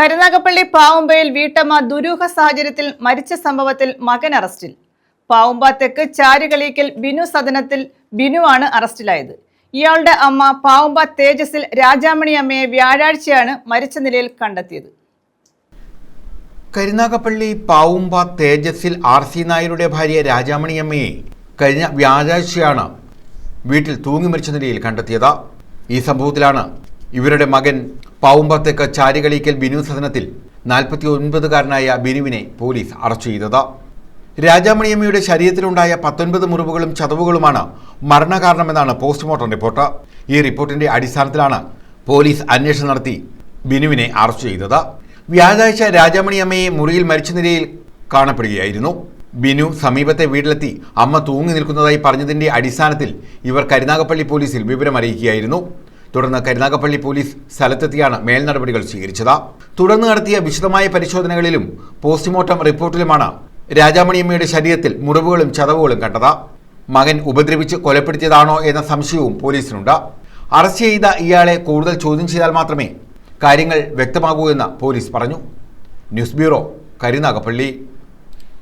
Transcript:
കരുനാഗപ്പള്ളി പാവുമ്പയിൽ വീട്ടമ്മ ദുരൂഹ സാഹചര്യത്തിൽ മരിച്ച സംഭവത്തിൽ മകൻ അറസ്റ്റിൽ. പാവുമ്പ തെക്ക് ചാരുകളിക്കൽ ബിനു സദനത്തിൽ ബിനുവാണ് അറസ്റ്റിലായത്. ഇയാളുടെ അമ്മ പാവുമ്പ തേജസിൽ രാജാമണി അമ്മയെ വ്യാഴാഴ്ചയാണ് മരിച്ച നിലയിൽ കണ്ടെത്തിയത്. കരുനാഗപ്പള്ളി പാവുമ്പ തേജസ്സിൽ ആർ സി നായരുടെ ഭാര്യ രാജാമണി അമ്മയെ കഴിഞ്ഞ വ്യാഴാഴ്ചയാണ് വീട്ടിൽ തൂങ്ങി മരിച്ച നിലയിൽ കണ്ടെത്തിയത്. ഈ സംഭവത്തിലാണ് ഇവരുടെ മകൻ പാവുമ്പത്തേക്ക് ചാരികളിക്കൽ ബിനു സദനത്തിൽ നാൽപ്പത്തി ഒൻപതുകാരനായ ബിനുവിനെ പോലീസ് അറസ്റ്റ് ചെയ്തത്. രാജാമണിയമ്മയുടെ ശരീരത്തിലുണ്ടായ പത്തൊൻപത് മുറിവുകളും ചതവുകളുമാണ് മരണകാരണമെന്നാണ് പോസ്റ്റ്മോർട്ടം റിപ്പോർട്ട്. ഈ റിപ്പോർട്ടിന്റെ അടിസ്ഥാനത്തിലാണ് പോലീസ് അന്വേഷണം നടത്തി ബിനുവിനെ അറസ്റ്റ് ചെയ്തത്. വ്യാഴാഴ്ച രാജാമണിയമ്മയെ മുറിയിൽ മരിച്ച നിലയിൽ കാണപ്പെടുകയായിരുന്നു. ബിനു സമീപത്തെ വീട്ടിലെത്തി അമ്മ തൂങ്ങി നിൽക്കുന്നതായി പറഞ്ഞതിന്റെ അടിസ്ഥാനത്തിൽ ഇവർ കരുനാഗപ്പള്ളി പോലീസിൽ വിവരം അറിയിക്കുകയായിരുന്നു. തുടർന്ന് കരുനാഗപ്പള്ളി പോലീസ് സ്ഥലത്തെത്തിയാണ് മേൽനടപടികൾ സ്വീകരിച്ചത്. തുടർന്ന് നടത്തിയ വിശദമായ പരിശോധനകളിലും പോസ്റ്റ്മോർട്ടം റിപ്പോർട്ടിലുമാണ് രാജാമണിയമ്മയുടെ ശരീരത്തിൽ മുറിവുകളും ചതവുകളും കണ്ടത്. മകൻ ഉപദ്രവിച്ച് കൊലപ്പെടുത്തിയതാണോ എന്ന സംശയവും പോലീസിനുണ്ട്. അറസ്റ്റ് ചെയ്ത ഇയാളെ കൂടുതൽ ചോദ്യം ചെയ്താൽ മാത്രമേ കാര്യങ്ങൾ വ്യക്തമാകൂ എന്ന് പോലീസ് പറഞ്ഞു. News bureau Karunagappally.